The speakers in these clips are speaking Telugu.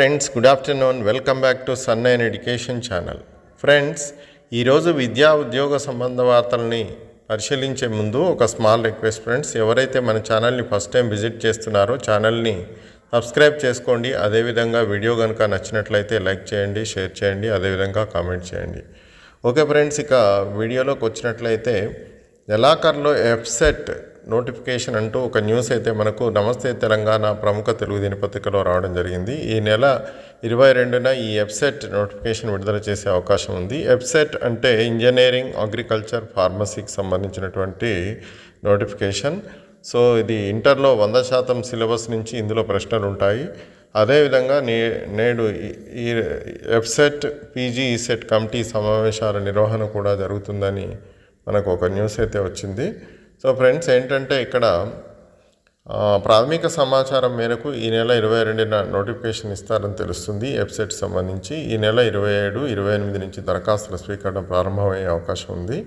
Friends good afternoon welcome back to sun and education channel friends ఈరోజు విద్యా ఉద్యోగ సంబంధ వార్తల్ని పరిశీలించే ముందు ఒక స్మాల్ రిక్వెస్ట్ ఫ్రెండ్స్ ఎవరైతే మన ఛానల్ని ఫస్ట్ టైం విజిట్ చేస్తున్నారో ఛానల్ని సబ్స్క్రైబ్ చేసుకోండి. అదేవిధంగా వీడియో కనుక నచ్చినట్లయితే లైక్ చేయండి షేర్ చేయండి అదేవిధంగా కామెంట్ చేయండి. ఓకే ఫ్రెండ్స్ ఇక వీడియోలోకి వచ్చినట్లయితే నెలాఖరులో ఎఫ్సెట్ నోటిఫికేషన్ అంటూ ఒక న్యూస్ అయితే మనకు నమస్తే తెలంగాణ ప్రముఖ తెలుగు దినపత్రికలో రావడం జరిగింది. ఈ నెల ఇరవై రెండున ఈ ఎఫ్సెట్ నోటిఫికేషన్ విడుదల చేసే అవకాశం ఉంది. ఎఫ్సెట్ అంటే ఇంజనీరింగ్ అగ్రికల్చర్ ఫార్మసీకి సంబంధించినటువంటి నోటిఫికేషన్. సో ఇది ఇంటర్లో వంద శాతం సిలబస్ నుంచి ఇందులో ప్రశ్నలు ఉంటాయి. అదేవిధంగా నే నేడు ఈ- ఈ ఎఫ్సెట్ పీజీ ఈసెట్ కమిటీ సమావేశాల నిర్వహణ కూడా జరుగుతుందని మనకు ఒక న్యూస్ అయితే వచ్చింది. సో ఫ్రెండ్స్ ఏంటంటే ఇక్కడ ప్రాథమిక సమాచారం మేరకు ఈ నెల ఇరవై రెండున నోటిఫికేషన్ ఇస్తారని తెలుస్తుంది. వెబ్సైట్ సంబంధించి ఈ నెల ఇరవై ఏడు ఇరవై ఎనిమిది నుంచి దరఖాస్తుల స్వీకరణ ప్రారంభమయ్యే అవకాశం ఉంది.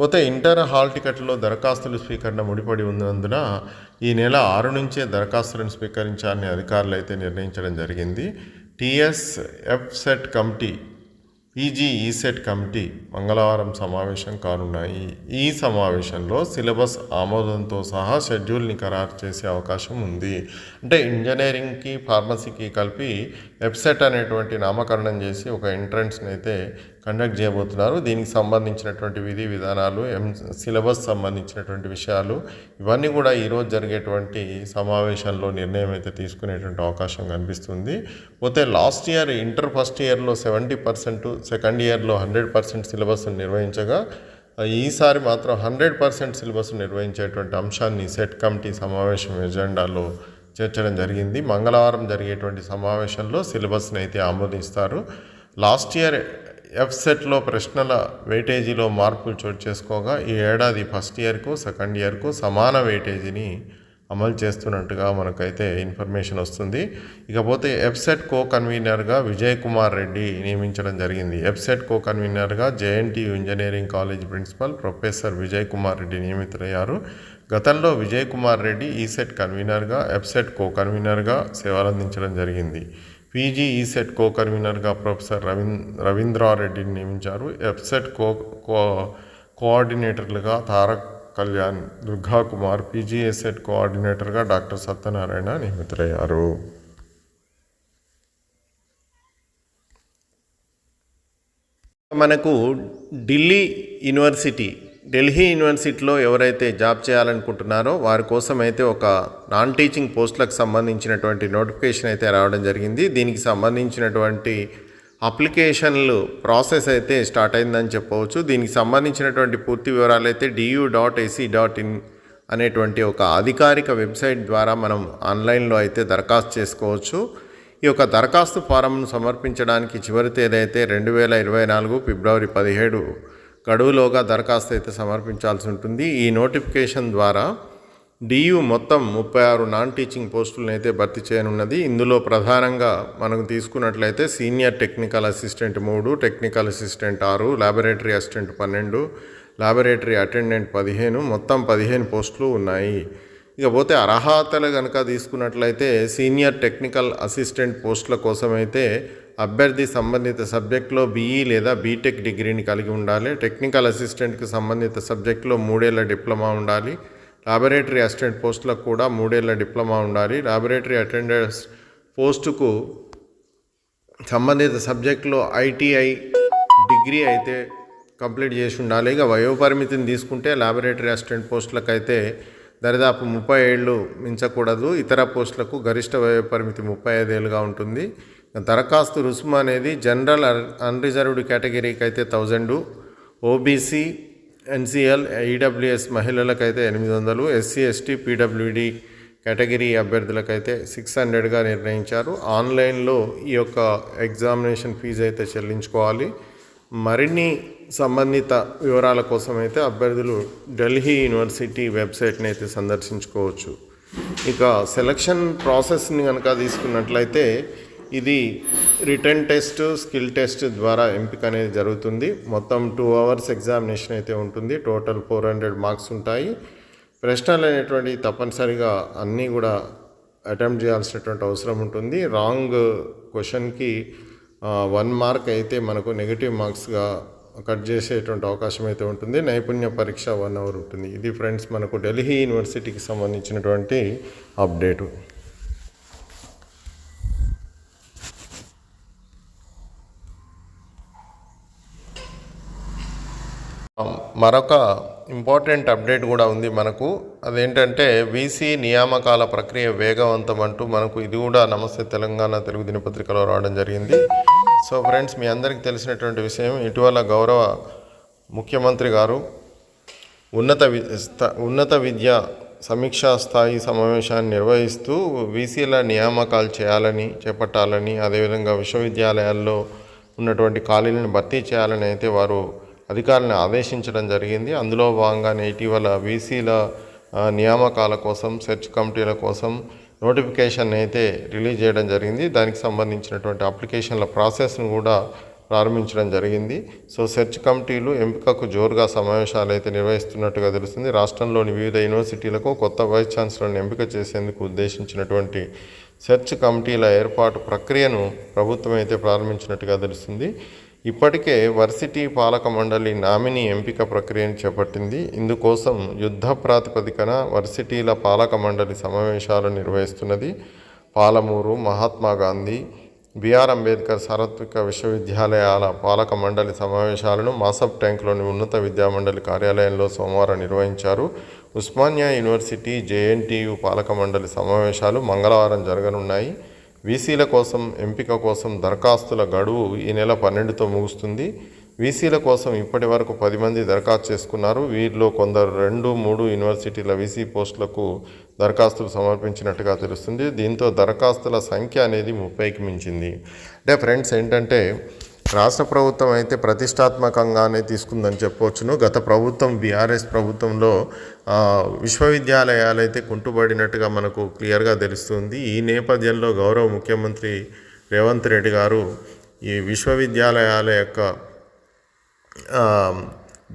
పోతే ఇంటర్ హాల్ టికెట్లో దరఖాస్తుల స్వీకరణ ముడిపడి ఉన్నందున ఈ నెల ఆరు నుంచే దరఖాస్తులను స్వీకరించాలని అధికారులు అయితే నిర్ణయించడం జరిగింది. TS EAPCET committee PG ECET committee మంగళవారం సమావేశం కానున్నాయి. ఈ సమావేశంలో సిలబస్ ఆమోదంతో సహా షెడ్యూల్ని ఖరారు చేసే అవకాశం ఉంది. అంటే ఇంజనీరింగ్కి ఫార్మసీకి కలిపి వెబ్సెట్ అనేటువంటి నామకరణం చేసి ఒక ఎంట్రన్స్ని అయితే కండక్ట్ చేయబోతున్నారు. దీనికి సంబంధించినటువంటి విధి విధానాలు ఎం సిలబస్ సంబంధించినటువంటి విషయాలు ఇవన్నీ కూడా ఈరోజు జరిగేటువంటి సమావేశంలో నిర్ణయం అయితే తీసుకునేటువంటి అవకాశం కనిపిస్తుంది. పోతే లాస్ట్ ఇయర్ ఇంటర్ ఫస్ట్ ఇయర్లో సెవెంటీ పర్సెంట్ సెకండ్ ఇయర్లో హండ్రెడ్ పర్సెంట్ సిలబస్ను నిర్వహించగా ఈసారి మాత్రం హండ్రెడ్ పర్సెంట్ సిలబస్ నిర్వహించేటువంటి అంశాన్ని సెట్ కమిటీ సమావేశం ఎజెండాలో చేర్చడం జరిగింది. మంగళవారం జరిగేటువంటి సమావేశంలో సిలబస్ని అయితే ఆమోదిస్తారు. లాస్ట్ ఇయర్ ఎఫ్సెట్లో ప్రశ్నల వెయిటేజీలో మార్పులు చోటు చేసుకోగా ఈ ఏడాది ఫస్ట్ ఇయర్కు సెకండ్ ఇయర్కు సమాన వెయిటేజీని అమలు చేస్తున్నట్టుగా మనకైతే ఇన్ఫర్మేషన్ వస్తుంది. ఇకపోతే ఎఫ్సెట్ కో కన్వీనర్గా విజయ్ కుమార్ రెడ్డి నియమించడం జరిగింది. ఎఫ్సెట్ కో కన్వీనర్గా JNTU engineering college principal professor Vijay Kumar Reddy నియమితులయ్యారు. గతంలో విజయ్ కుమార్ రెడ్డి ఈసెట్ కన్వీనర్గా ఎఫ్సెట్ కో కన్వీనర్గా సేవలందించడం జరిగింది. పీజీ ఈసెట్ కో కన్వీనర్గా ప్రొఫెసర్ రవీన్ రవీంద్రారెడ్డిని నియమించారు. ఎఫ్సెట్ కో కో కోఆర్డినేటర్లుగా తారక్ కళ్యాణ్ దుర్గా కుమార్ పీజీఎస్ఎట్ కోఆర్డినేటర్గా డాక్టర్ సత్యనారాయణ నియమితులయ్యారు. మనకు ఢిల్లీ యూనివర్సిటీ ఢిల్లీ యూనివర్సిటీలో ఎవరైతే జాబ్ చేయాలనుకుంటున్నారో వారి కోసం అయితే ఒక నాన్ టీచింగ్ పోస్టులకు సంబంధించినటువంటి నోటిఫికేషన్ అయితే రావడం జరిగింది. దీనికి సంబంధించినటువంటి అప్లికేషన్లు ప్రాసెస్ అయితే స్టార్ట్ అయిందని చెప్పవచ్చు. దీనికి సంబంధించినటువంటి పూర్తి వివరాలు అయితే DU dot AC dot in అనేటువంటి ఒక అధికారిక వెబ్సైట్ ద్వారా మనం ఆన్లైన్లో అయితే దరఖాస్తు చేసుకోవచ్చు. ఈ యొక్క దరఖాస్తు ఫారంను సమర్పించడానికి చివరి తేదీ అయితే రెండు వేల ఇరవై నాలుగు ఫిబ్రవరి పదిహేడు గడువులోగా దరఖాస్తు అయితే సమర్పించాల్సి ఉంటుంది. ఈ నోటిఫికేషన్ ద్వారా డియు మొత్తం ముప్పై ఆరు నాన్ టీచింగ్ పోస్టులను అయితే భర్తీ చేయనున్నది. ఇందులో ప్రధానంగా మనకు తీసుకున్నట్లయితే సీనియర్ టెక్నికల్ అసిస్టెంట్ మూడు టెక్నికల్ అసిస్టెంట్ ఆరు ల్యాబొరేటరీ అసిస్టెంట్ పన్నెండు ల్యాబొరేటరీ అటెండెంట్ పదిహేను మొత్తం పదిహేను పోస్టులు ఉన్నాయి. ఇకపోతే అర్హతలు కనుక తీసుకున్నట్లయితే సీనియర్ టెక్నికల్ అసిస్టెంట్ పోస్టుల కోసమైతే అభ్యర్థి సంబంధిత సబ్జెక్టులో బీఈ లేదా బీటెక్ డిగ్రీని కలిగి ఉండాలి. టెక్నికల్ అసిస్టెంట్కి సంబంధిత సబ్జెక్టులో మూడేళ్ళ డిప్లొమా ఉండాలి. లాబొరేటరీ అసిస్టెంట్ పోస్టులకు కూడా మూడేళ్ళ డిప్లొమా ఉండాలి. లాబొరేటరీ అటెండెన్స్ పోస్టుకు సంబంధిత సబ్జెక్టులో ఐటీఐ డిగ్రీ అయితే కంప్లీట్ చేసి ఉండాలి. ఇక వయోపరిమితిని తీసుకుంటే లాబొరేటరీ అసిస్టెంట్ పోస్టులకు అయితే దరిదాపు ముప్పై ఏళ్ళు మించకూడదు. ఇతర పోస్టులకు గరిష్ట వయోపరిమితి ముప్పై ఐదేళ్ళుగా ఉంటుంది. దరఖాస్తు రుసుము అనేది జనరల్ అన్రిజర్వ్డ్ కేటగిరీకి అయితే థౌజండు ఓబీసీ ఎన్సిఎల్ ఈడబ్ల్యూఎస్ మహిళలకైతే ఎనిమిది వందలు ఎస్సీ ఎస్టీ పీడబ్ల్యూడి కేటగిరీ అభ్యర్థులకైతే సిక్స్ హండ్రెడ్గా నిర్ణయించారు. ఆన్లైన్లో ఈ యొక్క ఎగ్జామినేషన్ ఫీజు అయితే చెల్లించుకోవాలి. మరిన్ని సంబంధిత వివరాల కోసం అయితే అభ్యర్థులు ఢిల్లీ యూనివర్సిటీ వెబ్సైట్ని అయితే సందర్శించుకోవచ్చు. ఇక సెలక్షన్ ప్రాసెస్ని కనుక తీసుకున్నట్లయితే ఇది రిటర్న్ టెస్ట్ స్కిల్ టెస్ట్ ద్వారా ఎంపిక అనేది జరుగుతుంది. మొత్తం టూ అవర్స్ ఎగ్జామినేషన్ అయితే ఉంటుంది. టోటల్ ఫోర్ హండ్రెడ్ మార్క్స్ ఉంటాయి. ప్రశ్నలు అనేటువంటి తప్పనిసరిగా అన్నీ కూడా అటెంప్ట్ చేయాల్సినటువంటి అవసరం ఉంటుంది. రాంగ్ క్వశ్చన్కి వన్ మార్క్ అయితే మనకు నెగిటివ్ మార్క్స్గా కట్ చేసేటువంటి అవకాశం అయితే ఉంటుంది. నైపుణ్య పరీక్ష వన్ అవర్ ఉంటుంది. ఇది ఫ్రెండ్స్ మనకు ఢిల్లీ యూనివర్సిటీకి సంబంధించినటువంటి అప్డేటు. మరొక ఇంపార్టెంట్ అప్డేట్ కూడా ఉంది మనకు. అదేంటంటే వీసీ నియామకాల ప్రక్రియ వేగవంతం అంటూ మనకు ఇది కూడా నమస్తే తెలంగాణ తెలుగు దినపత్రికలో రావడం జరిగింది. సో ఫ్రెండ్స్ మీ అందరికీ తెలిసినటువంటి విషయం ఇటీవల గౌరవ ముఖ్యమంత్రి గారు ఉన్నత వి స్థ- ఉన్నత విద్య సమీక్షా స్థాయి సమావేశాన్ని నిర్వహిస్తూ వీసీల నియామకాలు చేయాలని చేపట్టాలని అదేవిధంగా విశ్వవిద్యాలయాల్లో ఉన్నటువంటి ఖాళీలను భర్తీ చేయాలని అయితే వారు అధికారులను ఆదేశించడం జరిగింది. అందులో భాగంగానే ఇటీవల వీసీల నియామకాల కోసం సెర్చ్ కమిటీల కోసం నోటిఫికేషన్ అయితే రిలీజ్ చేయడం జరిగింది. దానికి సంబంధించినటువంటి అప్లికేషన్ల ప్రాసెస్ను కూడా ప్రారంభించడం జరిగింది. సో సెర్చ్ కమిటీలు ఎంపికకు జోరుగా సమావేశాలు అయితే నిర్వహిస్తున్నట్టుగా తెలుస్తుంది. రాష్ట్రంలోని వివిధ యూనివర్సిటీలకు కొత్త వైస్ ఛాన్సలర్ను ఎంపిక చేసేందుకు ఉద్దేశించినటువంటి సెర్చ్ కమిటీల ఏర్పాటు ప్రక్రియను ప్రభుత్వం అయితే ప్రారంభించినట్టుగా తెలుస్తుంది. ఇప్పటికే వర్సిటీ పాలక మండలి నామినీ ఎంపిక ప్రక్రియను చేపట్టింది. ఇందుకోసం యుద్ధ ప్రాతిపదికన వర్సిటీల పాలక మండలి సమావేశాలు నిర్వహిస్తున్నది పాలమూరు మహాత్మా గాంధీ బిఆర్ అంబేద్కర్ సార్వత్రిక విశ్వవిద్యాలయాల పాలక మండలి సమావేశాలను మాసబ్ ట్యాంక్లోని ఉన్నత విద్యామండలి కార్యాలయంలో సోమవారం నిర్వహించారు. ఉస్మానియా యూనివర్సిటీ జేఎన్టీయు పాలక మండలి సమావేశాలు మంగళవారం జరగనున్నాయి. వీసీల కోసం ఎంపిక కోసం దరఖాస్తుల గడువు ఈ నెల పన్నెండుతో ముగుస్తుంది. వీసీల కోసం ఇప్పటి వరకు పది మంది దరఖాస్తు చేసుకున్నారు. వీరిలో కొందరు రెండు మూడు యూనివర్సిటీల వీసీ పోస్టులకు దరఖాస్తులు సమర్పించినట్టుగా తెలుస్తుంది. దీంతో దరఖాస్తుల సంఖ్య అనేది ముప్పైకి మించింది. అంటే ఫ్రెండ్స్ ఏంటంటే రాష్ట్ర ప్రభుత్వం అయితే ప్రతిష్టాత్మకంగానే తీసుకుందని చెప్పవచ్చును. గత ప్రభుత్వం బీఆర్ఎస్ ప్రభుత్వంలో విశ్వవిద్యాలయాలు అయితే కుంటుబడినట్టుగా మనకు క్లియర్గా తెలుస్తుంది. ఈ నేపథ్యంలో గౌరవ ముఖ్యమంత్రి రేవంత్ రెడ్డి గారు ఈ విశ్వవిద్యాలయాల యొక్క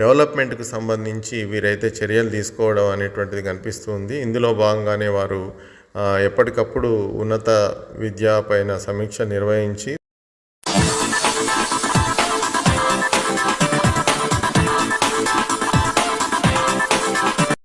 డెవలప్మెంట్కు సంబంధించి వీరైతే చర్యలు తీసుకోవడం అనేటువంటిది కనిపిస్తుంది. ఇందులో భాగంగానే వారు ఎప్పటికప్పుడు ఉన్నత విద్య పైన సమీక్ష నిర్వహించి